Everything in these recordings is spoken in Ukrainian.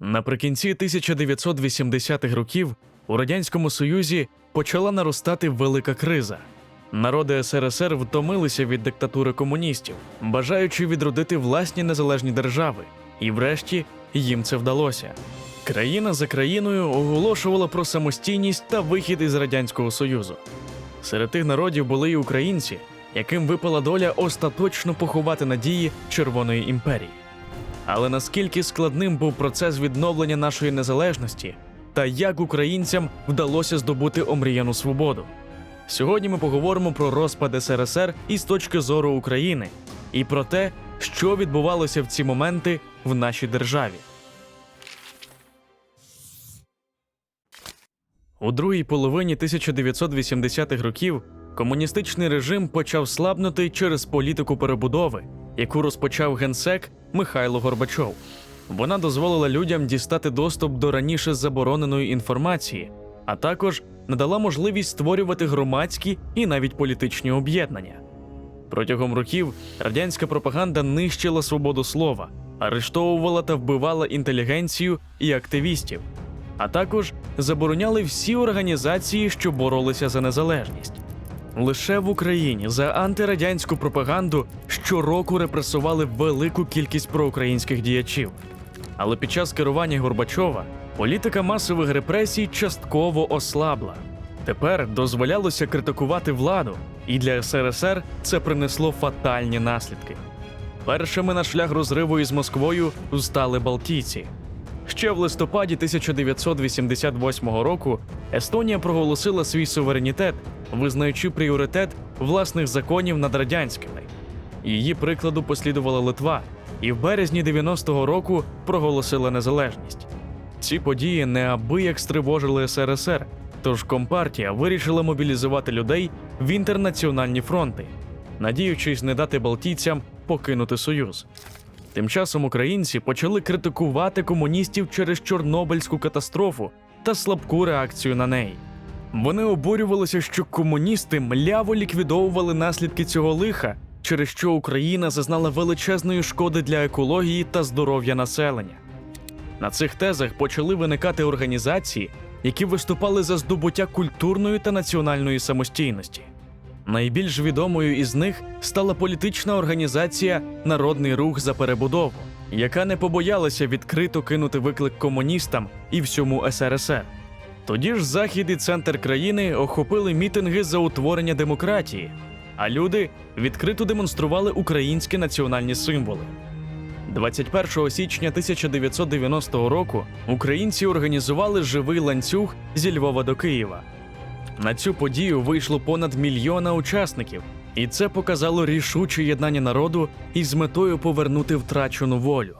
Наприкінці 1980-х років у Радянському Союзі почала наростати велика криза. Народи СРСР втомилися від диктатури комуністів, бажаючи відродити власні незалежні держави, і врешті їм це вдалося. Країна за країною оголошувала про самостійність та вихід із Радянського Союзу. Серед тих народів були і українці, яким випала доля остаточно поховати надії Червоної імперії. Але наскільки складним був процес відновлення нашої незалежності, та як українцям вдалося здобути омріяну свободу? Сьогодні ми поговоримо про розпад СРСР із точки зору України і про те, що відбувалося в ці моменти в нашій державі. У другій половині 1980-х років комуністичний режим почав слабнути через політику перебудови, яку розпочав генсек Михайло Горбачов. Вона дозволила людям дістати доступ до раніше забороненої інформації, а також надала можливість створювати громадські і навіть політичні об'єднання. Протягом років радянська пропаганда нищила свободу слова, арештовувала та вбивала інтелігенцію і активістів, а також забороняли всі організації, що боролися за незалежність. Лише в Україні за антирадянську пропаганду щороку репресували велику кількість проукраїнських діячів. Але під час керування Горбачова політика масових репресій частково ослабла. Тепер дозволялося критикувати владу, і для СРСР це принесло фатальні наслідки. Першими на шлях розриву із Москвою стали Балтійці. Ще в листопаді 1988 року Естонія проголосила свій суверенітет, визнаючи пріоритет власних законів над радянськими. Її прикладу послідувала Литва, і в березні 90-го року проголосила незалежність. Ці події неабияк стривожили СРСР, тож Компартія вирішила мобілізувати людей в інтернаціональні фронти, надіючись не дати балтійцям покинути Союз. Тим часом українці почали критикувати комуністів через Чорнобильську катастрофу та слабку реакцію на неї. Вони обурювалися, що комуністи мляво ліквідовували наслідки цього лиха, через що Україна зазнала величезної шкоди для екології та здоров'я населення. На цих тезах почали виникати організації, які виступали за здобуття культурної та національної самостійності. Найбільш відомою із них стала політична організація Народний рух за перебудову, яка не побоялася відкрито кинути виклик комуністам і всьому СРСР. Тоді ж захід і центр країни охопили мітинги за утворення демократії, а люди відкрито демонстрували українські національні символи. 21 січня 1990 року українці організували живий ланцюг зі Львова до Києва. На цю подію вийшло понад мільйона учасників, і це показало рішуче єднання народу із метою повернути втрачену волю.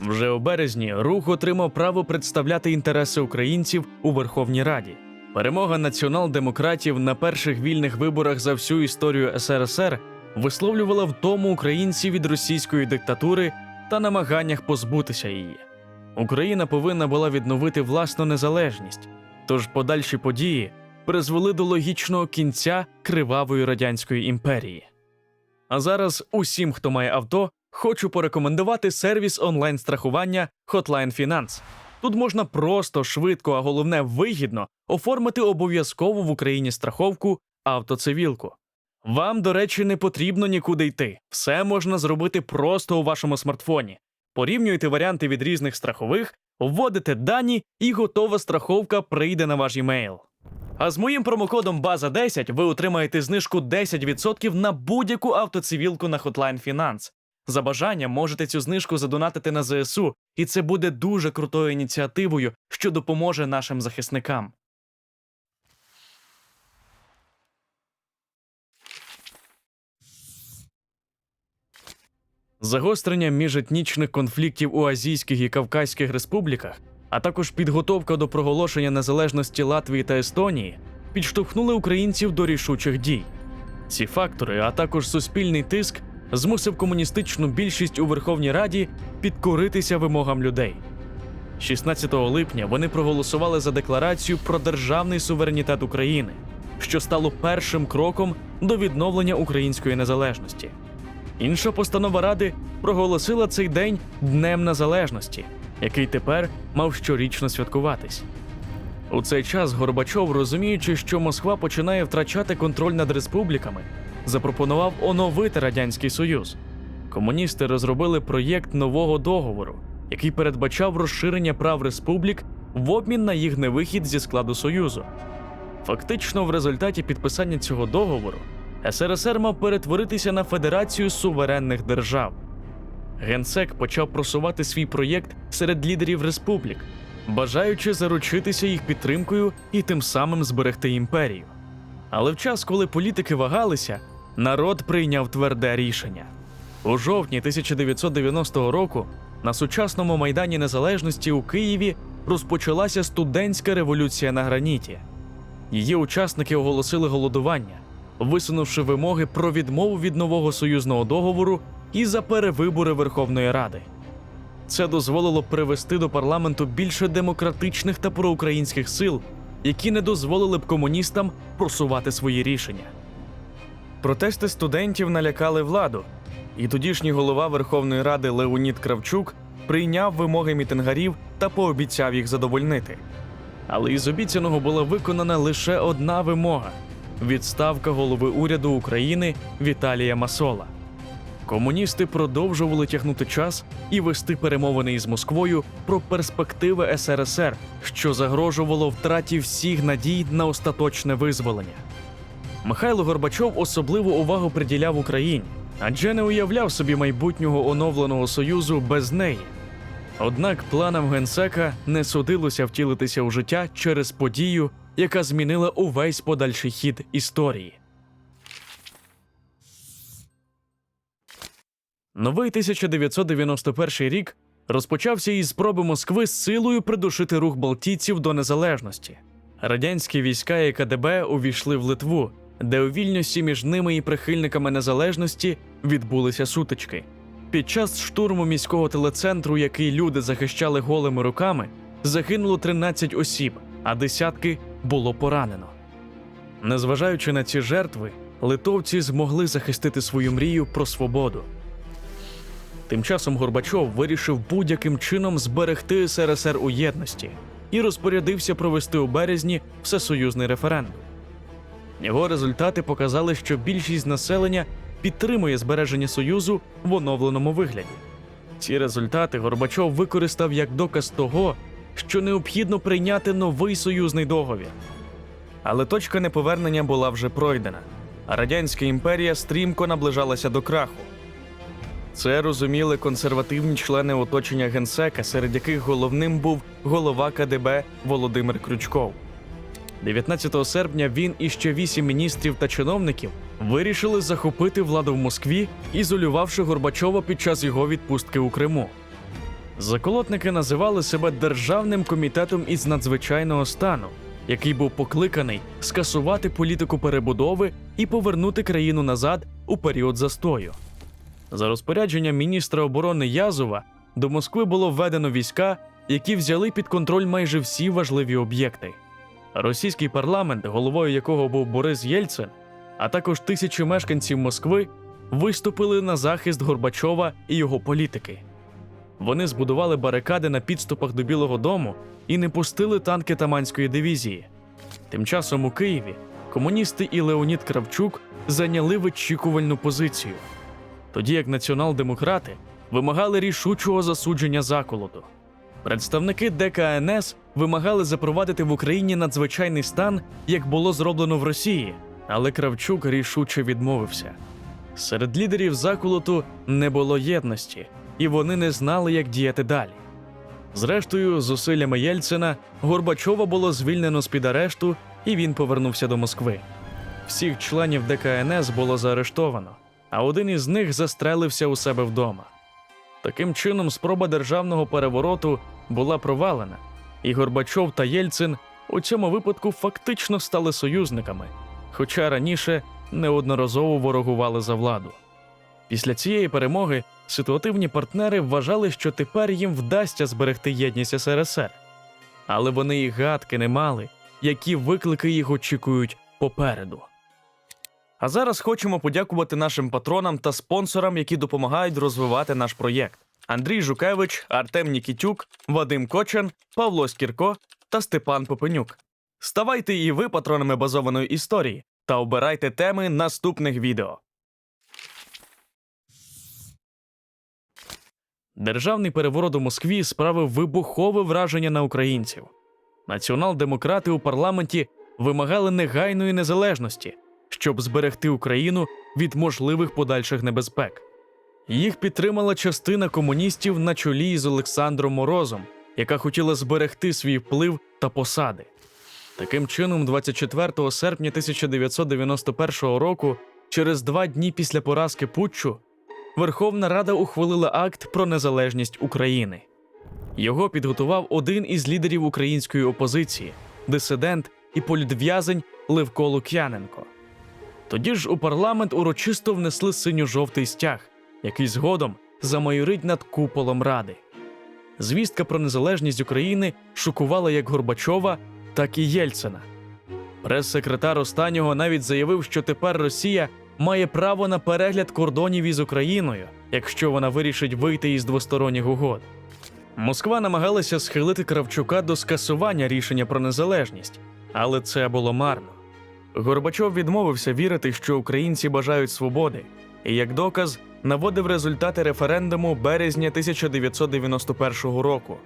Вже у березні рух отримав право представляти інтереси українців у Верховній Раді. Перемога націонал-демократів на перших вільних виборах за всю історію СРСР висловлювала втому українців від російської диктатури та намаганнях позбутися її. Україна повинна була відновити власну незалежність, тож подальші події призвели до логічного кінця кривавої радянської імперії. А зараз усім, хто має авто, хочу порекомендувати сервіс онлайн-страхування Hotline Finance. Тут можна просто, швидко, а головне вигідно оформити обов'язкову в Україні страховку автоцивілку. Вам, до речі, не потрібно нікуди йти. Все можна зробити просто у вашому смартфоні. Порівнюйте варіанти від різних страхових, вводите дані, і готова страховка прийде на ваш емейл. А з моїм промокодом база 10 ви отримаєте знижку 10% на будь-яку автоцивілку на Hotline Finance. За бажанням можете цю знижку задонатити на ЗСУ, і це буде дуже крутою ініціативою, що допоможе нашим захисникам. Загострення міжетнічних конфліктів у азійських і кавказьких республіках, а також підготовка до проголошення незалежності Латвії та Естонії підштовхнули українців до рішучих дій. Ці фактори, а також суспільний тиск, змусив комуністичну більшість у Верховній Раді підкоритися вимогам людей. 16 липня вони проголосували за декларацію про державний суверенітет України, що стало першим кроком до відновлення української незалежності. Інша постанова Ради проголосила цей день Днем Незалежності, який тепер мав щорічно святкуватись. У цей час Горбачов, розуміючи, що Москва починає втрачати контроль над республіками, запропонував оновити Радянський Союз. Комуністи розробили проєкт нового договору, який передбачав розширення прав республік в обмін на їх невихід зі складу Союзу. Фактично, в результаті підписання цього договору СРСР мав перетворитися на федерацію суверенних держав. Генсек почав просувати свій проєкт серед лідерів республік, бажаючи заручитися їх підтримкою і тим самим зберегти імперію. Але в час, коли політики вагалися, народ прийняв тверде рішення. У жовтні 1990 року на сучасному майдані Незалежності у Києві розпочалася студентська революція на граніті. Її учасники оголосили голодування, висунувши вимоги про відмову від нового союзного договору і за перевибори Верховної Ради. Це дозволило привести до парламенту більше демократичних та проукраїнських сил, які не дозволили б комуністам просувати свої рішення. Протести студентів налякали владу, і тодішній голова Верховної Ради Леонід Кравчук прийняв вимоги мітингарів та пообіцяв їх задовольнити. Але із обіцяного була виконана лише одна вимога відставка голови уряду України Віталія Масола. Комуністи продовжували тягнути час і вести перемовини із Москвою про перспективи СРСР, що загрожувало втраті всіх надій на остаточне визволення. Михайло Горбачов особливу увагу приділяв Україні, адже не уявляв собі майбутнього оновленого союзу без неї. Однак планам генсека не судилося втілитися у життя через подію, яка змінила увесь подальший хід історії. Новий 1991 рік розпочався із спроби Москви з силою придушити рух балтійців до незалежності. Радянські війська і КДБ увійшли в Литву, де у вільності між ними і прихильниками незалежності відбулися сутички. Під час штурму міського телецентру, який люди захищали голими руками, загинуло 13 осіб, а десятки було поранено. Незважаючи на ці жертви, литовці змогли захистити свою мрію про свободу. Тим часом Горбачов вирішив будь-яким чином зберегти СРСР у єдності і розпорядився провести у березні всесоюзний референдум. Його результати показали, що більшість населення підтримує збереження Союзу в оновленому вигляді. Ці результати Горбачов використав як доказ того, що необхідно прийняти новий союзний договір. Але точка неповернення була вже пройдена, а радянська імперія стрімко наближалася до краху. Це розуміли консервативні члени оточення генсека, серед яких головним був голова КДБ Володимир Крючков. 19 серпня він і ще вісім міністрів та чиновників вирішили захопити владу в Москві, ізолювавши Горбачова під час його відпустки у Криму. Заколотники називали себе Державним комітетом із надзвичайного стану, який був покликаний скасувати політику перебудови і повернути країну назад у період застою. За розпорядженням міністра оборони Язова до Москви було введено війська, які взяли під контроль майже всі важливі об'єкти. Російський парламент, головою якого був Борис Єльцин, а також тисячі мешканців Москви, виступили на захист Горбачова і його політики. Вони збудували барикади на підступах до Білого Дому і не пустили танки Таманської дивізії. Тим часом у Києві комуністи і Леонід Кравчук зайняли вичікувальну позицію, тоді як націонал-демократи вимагали рішучого засудження заколоту. Представники ДКНС вимагали запровадити в Україні надзвичайний стан, як було зроблено в Росії, але Кравчук рішуче відмовився. Серед лідерів заколоту не було єдності, і вони не знали, як діяти далі. Зрештою, зусиллями Єльцина Горбачова було звільнено з під арешту, і він повернувся до Москви. Всіх членів ДКНС було заарештовано, а один із них застрелився у себе вдома. Таким чином, спроба державного перевороту була провалена, і Горбачов та Єльцин у цьому випадку фактично стали союзниками, хоча раніше неодноразово ворогували за владу. Після цієї перемоги ситуативні партнери вважали, що тепер їм вдасться зберегти єдність СРСР, але вони і гадки не мали, які виклики їх очікують попереду. А зараз хочемо подякувати нашим патронам та спонсорам, які допомагають розвивати наш проєкт. Андрій Жукевич, Артем Нікітюк, Вадим Кочан, Павло Скірко та Степан Попенюк. Ставайте і ви патронами базованої історії та обирайте теми наступних відео. Державний переворот у Москві справив вибухове враження на українців. Націонал-демократи у парламенті вимагали негайної незалежності, щоб зберегти Україну від можливих подальших небезпек. Їх підтримала частина комуністів на чолі з Олександром Морозом, яка хотіла зберегти свій вплив та посади. Таким чином, 24 серпня 1991 року, через два дні після поразки Путчу, Верховна Рада ухвалила акт про незалежність України. Його підготував один із лідерів української опозиції, дисидент і політв'язень Левко Лук'яненко. Тоді ж у парламент урочисто внесли синьо-жовтий стяг, який згодом замайорить над куполом Ради. Звістка про незалежність України шокувала як Горбачова, так і Єльцина. Прес-секретар останнього навіть заявив, що тепер Росія має право на перегляд кордонів із Україною, якщо вона вирішить вийти із двосторонніх угод. Москва намагалася схилити Кравчука до скасування рішення про незалежність, але це було марно. Горбачов відмовився вірити, що українці бажають свободи, і як доказ наводив результати референдуму березня 1991 року.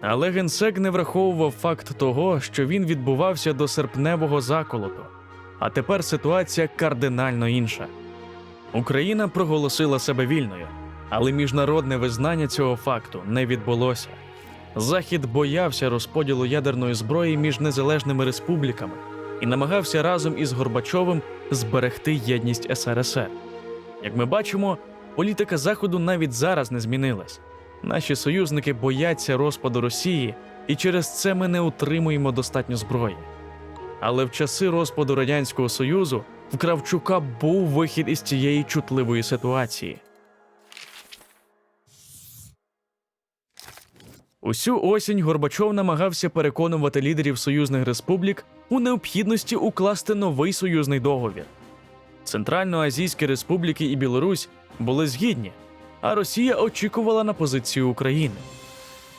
Але генсек не враховував факт того, що він відбувався до серпневого заколоту. А тепер ситуація кардинально інша. Україна проголосила себе вільною, але міжнародне визнання цього факту не відбулося. Захід боявся розподілу ядерної зброї між незалежними республіками і намагався разом із Горбачовим зберегти єдність СРСР. Як ми бачимо, політика Заходу навіть зараз не змінилась. Наші союзники бояться розпаду Росії, і через це ми не утримуємо достатньо зброї. Але в часи розпаду Радянського Союзу в Кравчука був вихід із цієї чутливої ситуації. Усю осінь Горбачов намагався переконувати лідерів союзних республік у необхідності укласти новий союзний договір. Центральноазійські республіки і Білорусь були згідні, а Росія очікувала на позицію України.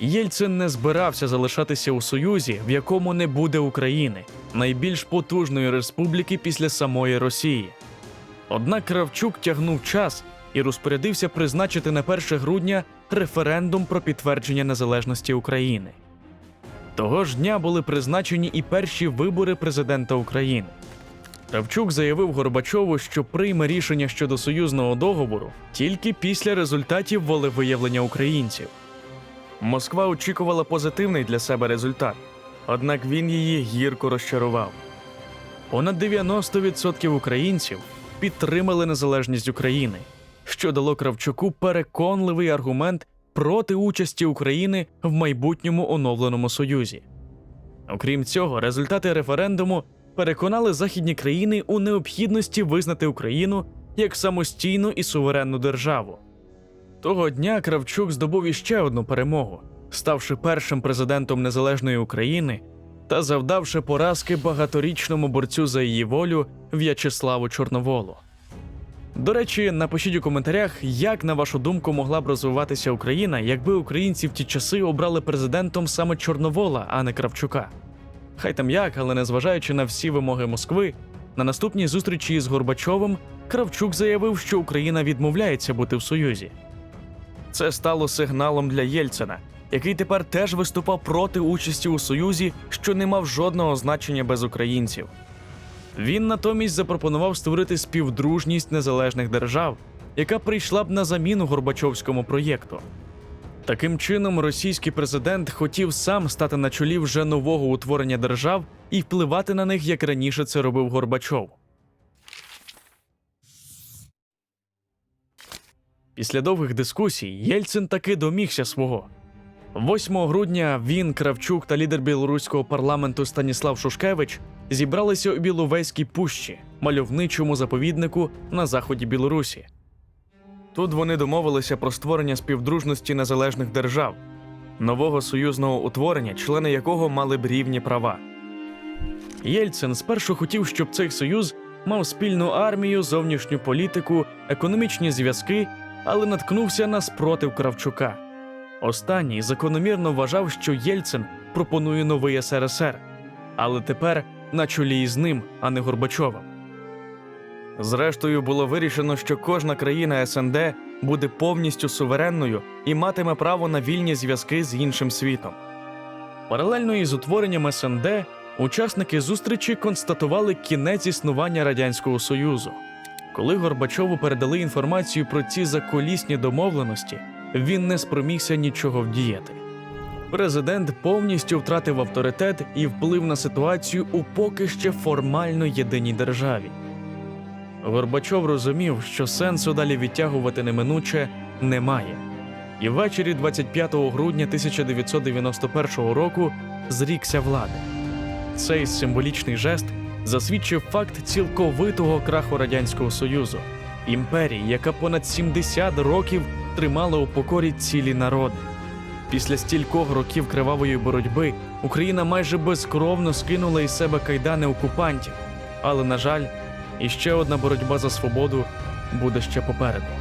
Єльцин не збирався залишатися у Союзі, в якому не буде України, найбільш потужної республіки після самої Росії. Однак Кравчук тягнув час і розпорядився призначити на 1 грудня референдум про підтвердження незалежності України. Того ж дня були призначені і перші вибори президента України. Кравчук заявив Горбачову, що прийме рішення щодо союзного договору тільки після результатів волевиявлення українців. Москва очікувала позитивний для себе результат, однак він її гірко розчарував. Понад 90% українців підтримали незалежність України, що дало Кравчуку переконливий аргумент проти участі України в майбутньому оновленому союзі. Окрім цього, результати референдуму переконали західні країни у необхідності визнати Україну як самостійну і суверенну державу. Того дня Кравчук здобув іще одну перемогу, ставши першим президентом незалежної України та завдавши поразки багаторічному борцю за її волю В'ячеславу Чорноволу. До речі, напишіть у коментарях, як на вашу думку могла б розвиватися Україна, якби українці в ті часи обрали президентом саме Чорновола, а не Кравчука. Хай там як, але незважаючи на всі вимоги Москви, на наступній зустрічі з Горбачовим Кравчук заявив, що Україна відмовляється бути в Союзі. Це стало сигналом для Єльцина, який тепер теж виступав проти участі у Союзі, що не мав жодного значення без українців. Він натомість запропонував створити співдружність незалежних держав, яка прийшла б на заміну Горбачовському проєкту. Таким чином, російський президент хотів сам стати на чолі вже нового утворення держав і впливати на них, як раніше це робив Горбачов. Після довгих дискусій Єльцин таки домігся свого. 8 грудня він, Кравчук та лідер білоруського парламенту Станіслав Шушкевич зібралися у Біловезькій пущі, мальовничому заповіднику на заході Білорусі. Тут вони домовилися про створення співдружності незалежних держав, нового союзного утворення, члени якого мали б рівні права. Єльцин спершу хотів, щоб цей союз мав спільну армію, зовнішню політику, економічні зв'язки але наткнувся на спротив Кравчука. Останній закономірно вважав, що Єльцин пропонує новий СРСР, але тепер на чолі із ним, а не Горбачовим. Зрештою, було вирішено, що кожна країна СНД буде повністю суверенною і матиме право на вільні зв'язки з іншим світом. Паралельно із утворенням СНД учасники зустрічі констатували кінець існування Радянського Союзу. Коли Горбачову передали інформацію про ці закулісні домовленості, він не спромігся нічого вдіяти. Президент повністю втратив авторитет і вплив на ситуацію у поки ще формально єдиній державі. Горбачов розумів, що сенсу далі відтягувати неминуче немає. І ввечері 25 грудня 1991 року зрікся влади. Цей символічний жест засвідчив факт цілковитого краху Радянського Союзу, імперії, яка понад 70 років тримала у покорі цілі народи. Після стількох років кривавої боротьби Україна майже безкровно скинула із себе кайдани окупантів, але, на жаль, іще одна боротьба за свободу буде ще попереду.